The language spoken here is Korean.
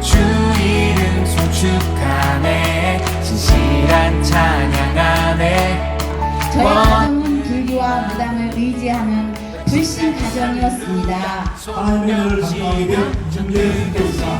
주 이름 송축함에 진실한 찬양 안에 저의 가정은 불교와 무당을 의지하는 불신 가정이었습니다. 하늘 지금 주님께서